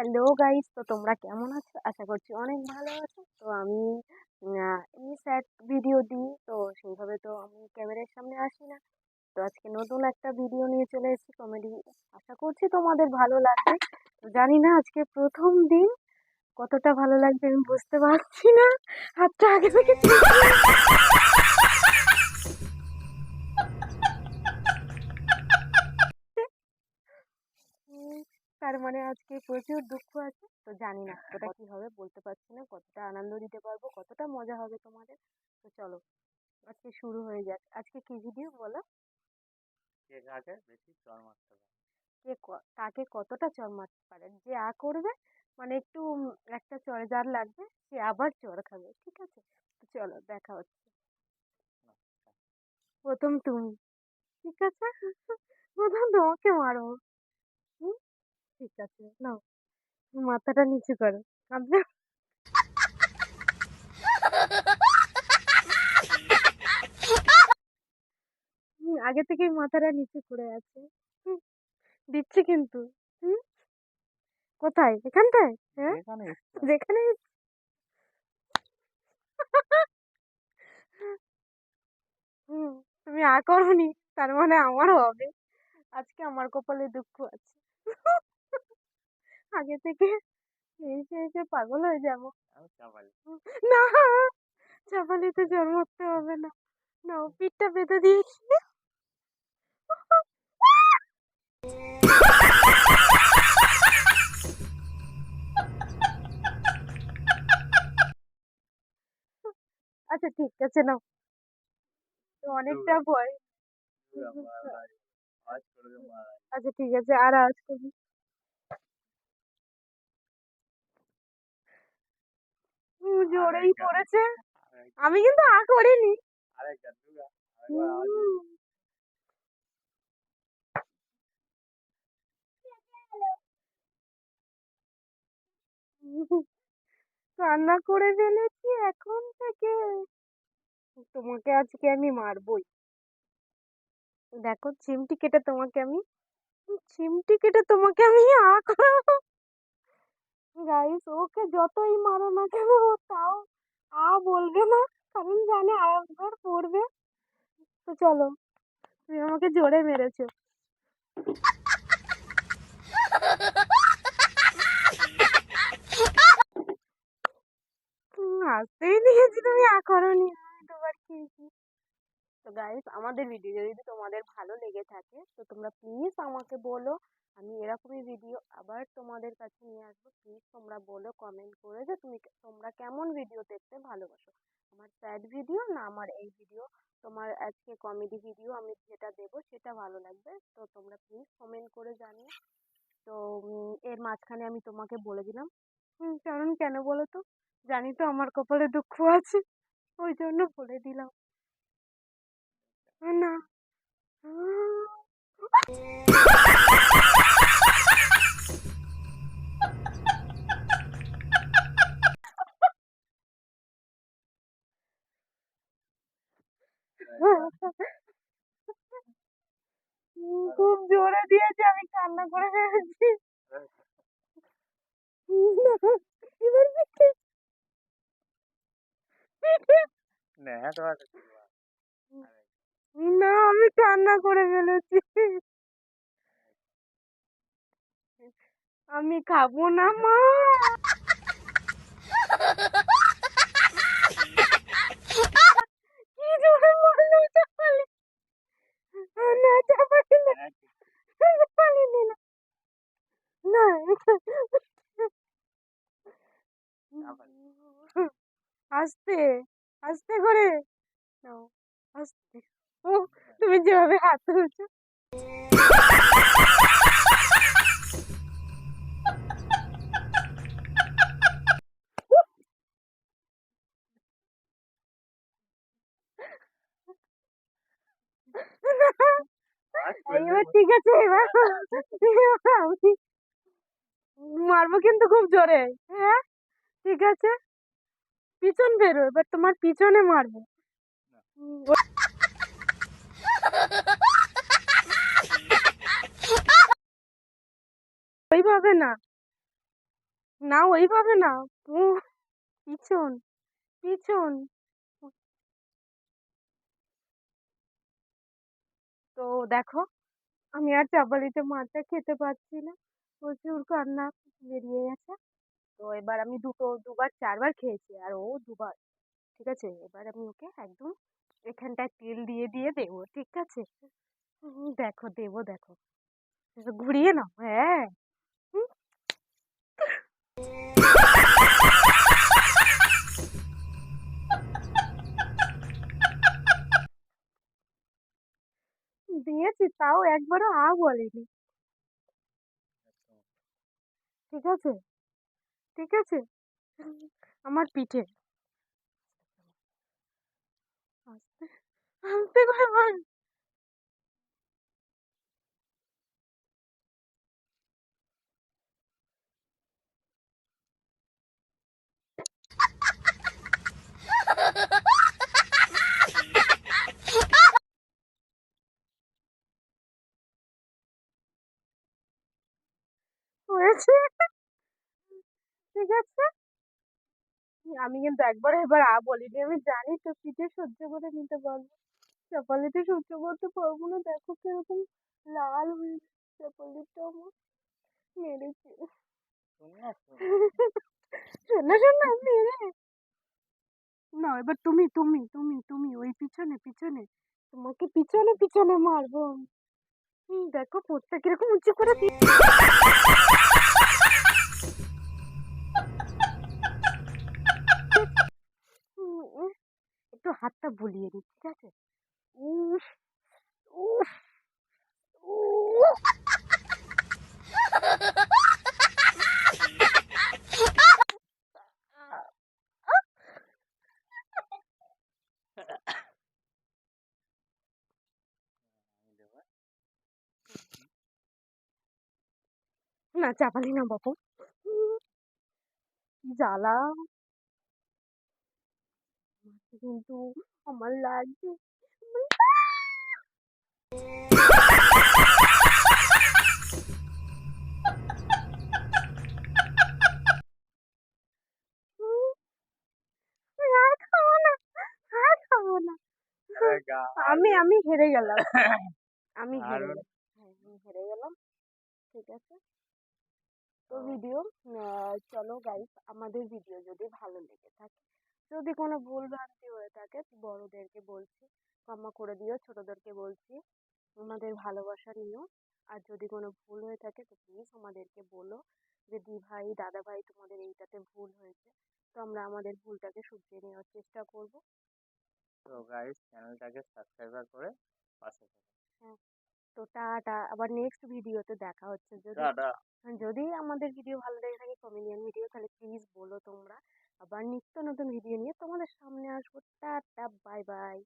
Hello guys তো তোমরা কেমন আছো? আশা করছি অনেক ভালো আছো। তো আমি এমনি স্যাড ভিডিও দিই তো সেইভাবে তো আমি ক্যামেরার সামনে আসি না। তো আজকে নতুন একটা ভিডিও নিয়ে চলে এসেছি কমেডি আশা করছি তোমাদের ভালো লাগবে। তো জানি না আজকে প্রথম দিন কতটা ভালো লাগবে আমি বুঝতে পারছি না। হাতটা আগে থেকে তার মানে আজকে প্রচুর দুঃখ আছে তো জানি না কতটা কি হবে বলতে পারছি না কতটা আনন্দ দিতে পারব কতটা মজা হবে তোমাদের তো চলো আজকে শুরু হয়ে যাক। আজকে কি ভিডিও বলো? কে কাকে বেশি চর মারতে কে কাকে কতটা চড় মারতে পারে? যে আ করবে মানে একটু একটা চড় যার লাগবে সে আবার চড় খাবে ঠিক আছে? তো চলো দেখা হচ্ছে। প্রথম তুমি ঠিক আছে? প্রথম তোমাকে মারবো। হুম? ঠিক আছে নাও। মাথাটা নিচু করো কাঁদবে আগে থেকেই মাথাটা নিচু করে আছে। দিচ্ছি কিন্তু। কোথায়? এখানটায়? হ্যাঁ? যেখানে তুমি আ করনি তার মানে আমারও হবে। আজকে আমার কপালে দুঃখ আছে। আগে থেকে এসে এসে পাগল হয়ে যাব। না চাপালিতে জ্বর মরতে হবে না। না পিঠটা বেঁধে দিয়েছি। আচ্ছা ঠিক আছে নাও। তো অনেকটা ভয়। আচ্ছা ঠিক আছে আর আজ করবি। জোরেই পড়েছে। আমি কিন্তু আ করিনি। রান্না করে ফেলেছি এখন থেকে। তোমাকে আজকে আমি মারবই। দেখো চিমটি কেটে তোমাকে আমি চিমটি কেটে তোমাকে আমি আ করাবো গাইস ওকে যতই মারো না কেন, ও তাও আ বলবে না। কারণ জানে আর একবার পড়বে। তো চলো, তুমি আমাকে জোরে মেরেছো। আসতেই দিয়েছি তুমি আ আমি দুবার খেয়েছি। তো গাইস আমাদের ভিডিও যদি তোমাদের ভালো লেগে থাকে, তো তোমরা প্লিজ আমাকে বলো, আমি এরকমই ভিডিও আবার তোমাদের কাছে নিয়ে আসব। প্লিজ তোমরা বলো কমেন্ট করে যে তুমি তোমরা কেমন ভিডিও দেখতে ভালোবাসো? আমার স্যাড ভিডিও না আমার এই ভিডিও তোমার আজকে কমেডি ভিডিও আমি যেটা দেবো সেটা ভালো লাগবে? তো তোমরা প্লিজ কমেন্ট করে জানিও। তো এর মাঝখানে আমি তোমাকে বলে দিলাম। কারণ কেন বলো তো? জানি তো আমার কপালে দুঃখ আছে, ওই জন্য বলে দিলাম না উম, খুব জোরে দিয়েছে আমি কান্না করে ফেলেছি এবার পিঠে। না আমি কান্না করে ফেলেছি। আমি খাব না মা। না আস্তে আস্তে করে। নাও আস্তে। ও তুমি যেভাবে হাত তুলছো এবার ঠিক আছে, এবার মারবো কিন্তু খুব জোরে হ্যাঁ? ঠিক আছে? পিছন বেরো, এবার তোমার পিছনে মারবো। ওইভাবে না না ওইভাবে না পিছন পিছন। তো দেখো আমি আর চাপালিতে মাছটা খেতে পারছি না। প্রচুর কান্না বেরিয়ে গেছে। তো এবার আমি দুটো, দুবার, চারবার খেয়েছি, আর ও দুবার। ঠিক আছে? এবার আমি ওকে একদম এখানটায় তেল দিয়ে দিয়ে দেবো, ঠিক আছে? দেখো, দেবো, দেখো। ঘুরিয়ে নাও হ্যাঁ। তাও একবারও আ বলেনি। ঠিক আছে? ঠিক আছে? আমার পিঠে। আস্তে আস্তে হয়েছে ঠিক আছে? আমি কিন্তু একবার এবার আ বলিনি, আমি জানি তো পিঠে সহ্য করে নিতে পারব। চাপালিতে সহ্য করতে পারব না, দেখো কীরকম লাল হয়ে চাপালিটা আমার। মেরেছে। শোনা শোনা, মেরে। না, এবার তুমি তুমি তুমি তুমি, ওই পিছনে পিছনে। তোমাকে পিছনে পিছনে মারবো দেখো পোস্টটা কীরকম উঁচু করে দি হুম, উহ, একটু হাতটা বুলিয়ে দিই ঠিক আছে? উফ উফ না চাপালি না কি জ্বালা কিন্তু আমার না আমি আমি হেরে গেলাম। আমি হেরে গেলাম। হ্যাঁ আমি হেরে গেলাম। ঠিক আছে? তো ভিডিও চলো গাইস আমাদের ভিডিও যদি ভালো লেগে থাকে যদি কোনো ভুল ভ্রান্তি হয়ে থাকে বড়দেরকে বলছি ক্ষমা করে দিও ছোটদেরকে বলছি আমাদের ভালোবাসা নিও। আর যদি কোনো ভুল হয়ে থাকে তো প্লিজ আমাদেরকে বলো যে দি ভাই দাদা ভাই তোমাদের এইটাতে ভুল হয়েছে। তো আমরা আমাদের ভুলটাকে শুধরিয়ে নেওয়ার চেষ্টা করব। তো গাইস চ্যানেলটাকে সাবস্ক্রাইবার করে পাশে থাকুন তো টাটা আবার নেক্সট ভিডিওতে দেখা হচ্ছে। যদি যদি আমাদের ভিডিও ভালো লেগে থাকে কমেডিয়ান ভিডিও তাহলে প্লিজ বলো তোমরা আবার নিত্য নতুন ভিডিও নিয়ে তোমাদের সামনে আসব। Tata bye bye